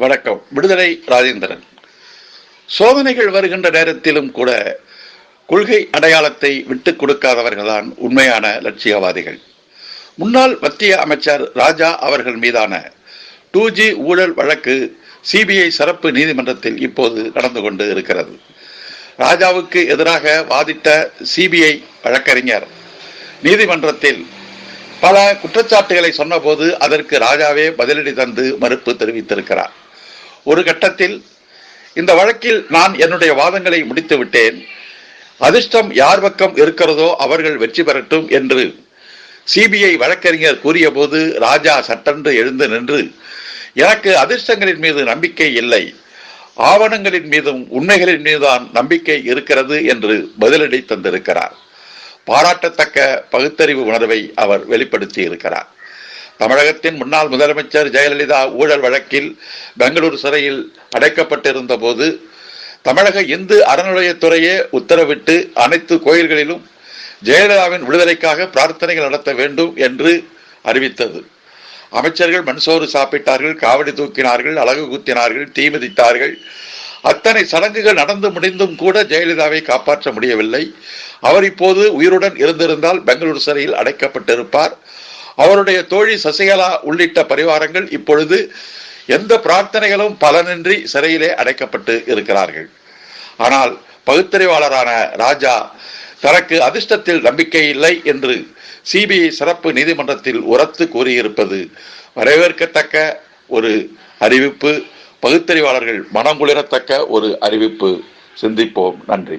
வணக்கம். விடுதலை ராஜேந்திரன். சோதனைகள் வருகின்ற நேரத்திலும் கூட கொள்கை அடையாளத்தை விட்டுக் கொடுக்காதவர்கள்தான் உண்மையான லட்சியவாதிகள். முன்னாள் மத்திய அமைச்சர் ராஜா அவர்கள் மீதான டூ ஜி ஊழல் வழக்கு சிபிஐ சிறப்பு நீதிமன்றத்தில் இப்போது நடந்து கொண்டு இருக்கிறது. ராஜாவுக்கு எதிராக வாதிட்ட சிபிஐ வழக்கறிஞர் நீதிமன்றத்தில் பல குற்றச்சாட்டுகளை சொன்னபோது அதற்கு ராஜாவே பதிலடி தந்து மறுப்பு தெரிவித்திருக்கிறார். ஒரு கட்டத்தில் இந்த வழக்கில் நான் என்னுடைய வாதங்களை முடித்து விட்டேன். அதிர்ஷ்டம் யார் பக்கம் இருக்கிறதோ அவர்கள் வெற்றி பெறட்டும் என்று சிபிஐ வழக்கறிஞர் கூறியபோது ராஜா சட்டென்று எழுந்து நின்று எனக்கு அதிர்ஷ்டங்களின் மீது நம்பிக்கை இல்லை. ஆவணங்களின் மீதும் உண்மைகளின் மீதுதான் நம்பிக்கை இருக்கிறது என்று பதிலடி தந்திருக்கிறார். பாராட்டத்தக்க பகுத்தறிவு உணர்வை அவர் வெளிப்படுத்தி இருக்கிறார் தமிழகத்தின் முன்னாள் முதலமைச்சர் ஜெயலலிதா ஊழல் வழக்கில் பெங்களூர் சிறையில் அடைக்கப்பட்டிருந்த போது தமிழக இந்து அறநிலையத்துறையே உத்தரவிட்டு அனைத்து கோயில்களிலும் ஜெயலலிதாவின் விடுதலைக்காக பிரார்த்தனைகள் நடத்த வேண்டும் என்று அறிவித்தது. அமைச்சர்கள் மண்சோறு சாப்பிட்டார்கள் காவடி தூக்கினார்கள் அழகு குத்தினார்கள் தீ மிதித்தார்கள். அத்தனை சடங்குகள் நடந்து முடிந்தும் கூட ஜெயலலிதாவை காப்பாற்ற முடியவில்லை. அவர் இப்போது உயிருடன் இருந்திருந்தால் பெங்களூர் சிறையில் அடைக்கப்பட்டிருப்பார். அவருடைய தோழி சசிகலா உள்ளிட்ட பரிவாரங்கள் இப்பொழுது எந்த பிரார்த்தனைகளும் பலனின்றி சிறையிலே அடைக்கப்பட்டு இருக்கிறார்கள். ஆனால் பகுத்தறிவாளரான ராஜா தனக்கு அதிர்ஷ்டத்தில் நம்பிக்கை இல்லை என்று சிபிஐ சிறப்பு நீதிமன்றத்தில் உரத்து கூறியிருப்பது வரவேற்கத்தக்க ஒரு அறிவிப்பு. பகுத்தறிவாளர்கள் மனம் குளிரத்தக்க ஒரு அறிவிப்பு. சிந்திப்போம். நன்றி.